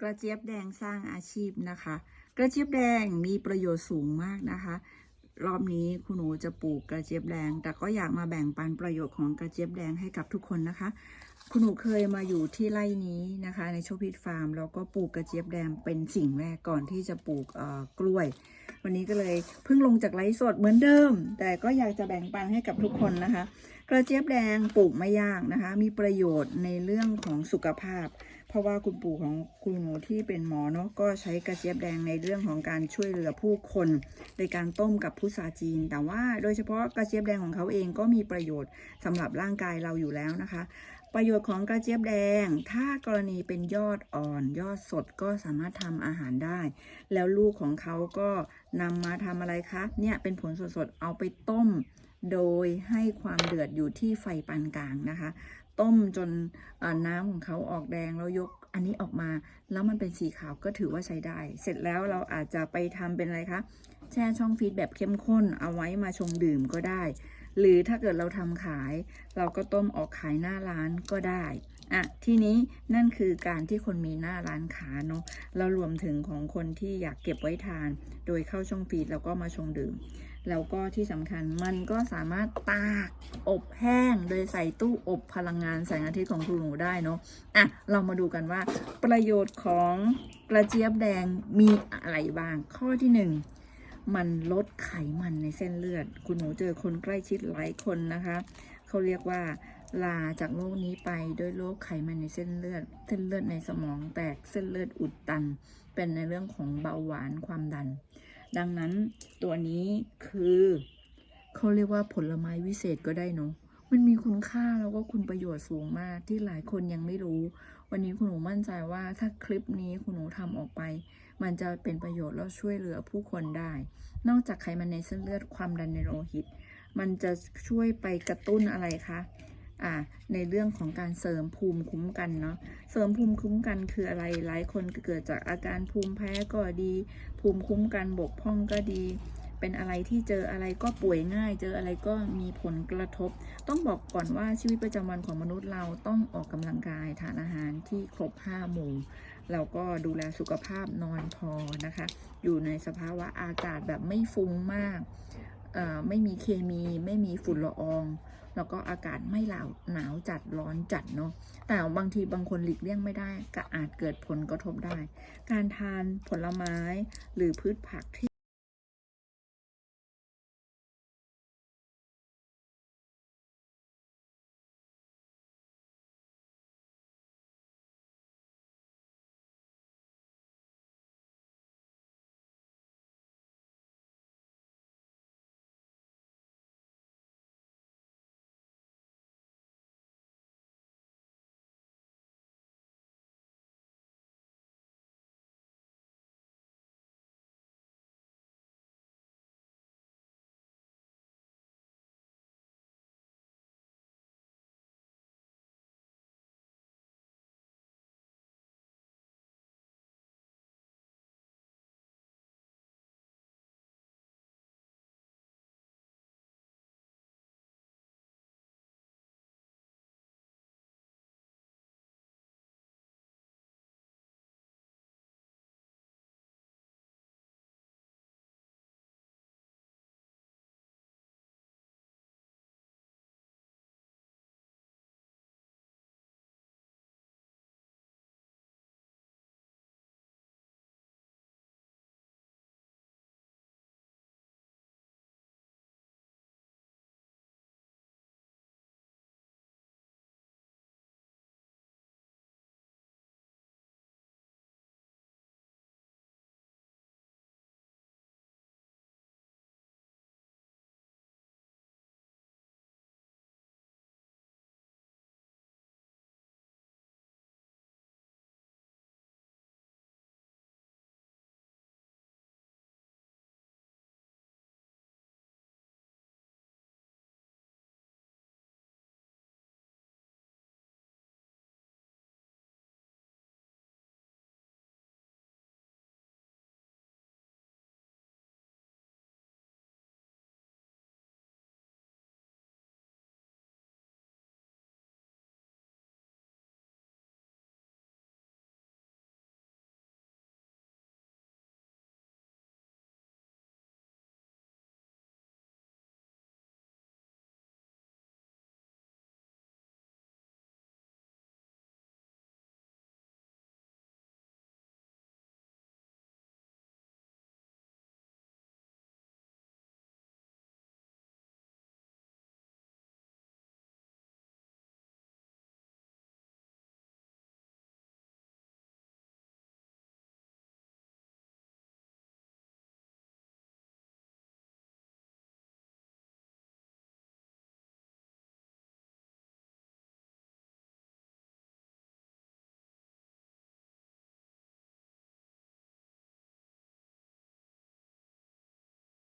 กระเจี๊ยบแดงสร้างอาชีพนะคะ กระเจี๊ยบแดงมีประโยชน์สูงมากนะคะ รอบนี้คุณหนูจะปลูกกระเจี๊ยบแดง แต่ก็อยากมาแบ่งปันประโยชน์ของกระเจี๊ยบแดงให้กับทุกคนนะคะ คุณหนูเคยมาอยู่ที่ไร่นี้นะคะ ในโชพิตฟาร์มแล้วก็ปลูกกระเจี๊ยบแดงเป็นสิ่งแรกก่อนที่จะปลูกเอ่อกล้วย วันนี้ก็เลยเพิ่งลงจากไลฟ์สดเหมือนเดิม แต่ก็อยากจะแบ่งปันให้กับทุกคนนะคะ กระเจี๊ยบแดงปลูกไม่ยากนะคะ มีประโยชน์ในเรื่องของสุขภาพ เพราะว่าคุณปู่ของคุณหนูที่เป็นหมอเนาะก็ใช้กระเจี๊ยบแดงในเรื่องของการช่วยเหลือผู้คนในการต้มกับพุทราจีน แต่ว่าโดยเฉพาะกระเจี๊ยบแดงของเขาเองก็มีประโยชน์สำหรับร่างกายเราอยู่แล้วนะคะ ประโยชน์ของกระเจี๊ยบแดง ถ้ากรณีเป็นยอดอ่อน ยอดสดก็สามารถทำอาหารได้ แล้วลูกของเขาก็นำมาทำอะไรคะเนี่ยเป็นผลสดๆเอาไปต้ม โดยให้ความเดือดอยู่ที่ไฟปานกลางนะคะ ต้มจนน้ำของเขาออกแดงแล้วยกอันนี้ออกมา แล้วมันเป็นสีขาวก็ถือว่าใช้ได้ เสร็จแล้วเราอาจจะไปทำเป็นอะไรคะแช่ช่องฟีดแบบเข้มข้นเอาไว้มาชงดื่มก็ได้ หรือถ้าเกิดเราทำขาย เราก็ต้มออกขายหน้าร้านก็ได้อะทีนี้นั่นคือการที่คนมีหน้าร้านขาเนาะแล้วรวมถึงของคนที่อยากเก็บไว้ทาน โดยเข้าช่องฟีดแล้วก็มาชงดื่ม แล้วก็ที่สำคัญมันก็สามารถตากอบแห้ง โดยใส่ตู้อบพลังงานแสงอาทิตย์ของคุณหนูได้เนาะอะ เรามาดูกันว่า ประโยชน์ของกระเจี๊ยบแดงมีอะไรบ้าง ข้อที่หนึ่งมันลดไขมันในเส้นเลือด คุณหนูเจอคนใกล้ชิดหลายคนนะคะ เขาเรียกว่าลาจากโลกนี้ไปด้วยโรคไขมันในเส้นเลือด เส้นเลือดในสมองแตกเส้นเลือดอุดตัน เป็นในเรื่องของเบาหวานความดัน ดังนั้นตัวนี้คือเขาเรียกว่าผลไม้วิเศษก็ได้เนาะมันมีคุณค่าแล้วก็คุณประโยชน์สูงมากที่หลายคนยังไม่รู้ วันนี้คุณหนูมั่นใจว่าถ้าคลิปนี้คุณหนูทำออกไป มันจะเป็นประโยชน์แล้วช่วยเหลือผู้คนได้ นอกจากไขมันในเส้นเลือดความดันในโลหิต มันจะช่วยไปกระตุ้นอะไรคะ อ่าในเรื่องของการเสริมภูมิคุ้มกันเนาะเสริมภูมิคุ้มกันคืออะไรหลายคนเกิดจากอาการภูมิแพ้ก็ดี ภูมิคุ้มกันบกพร่องก็ดี เป็นอะไรที่เจออะไรก็ป่วยง่าย เจออะไรก็มีผลกระทบ ต้องบอกก่อนว่าชีวิตประจำวันของมนุษย์เราต้องออกกำลังกายทานอาหารที่ครบห้าหมู่แล้วก็ดูแลสุขภาพนอนพอนะคะ อยู่ในสภาวะอากาศแบบไม่ฟุ้งมาก ไม่มีเคมีไม่มีฝุ่นละออง แล้วก็อากาศไม่หนาวหนาวจัดร้อนจัดเนาะแต่บางทีบางคนหลีกเลี่ยงไม่ได้ ก็อาจเกิดผลกระทบได้ การทานผลไม้หรือพืชผักที่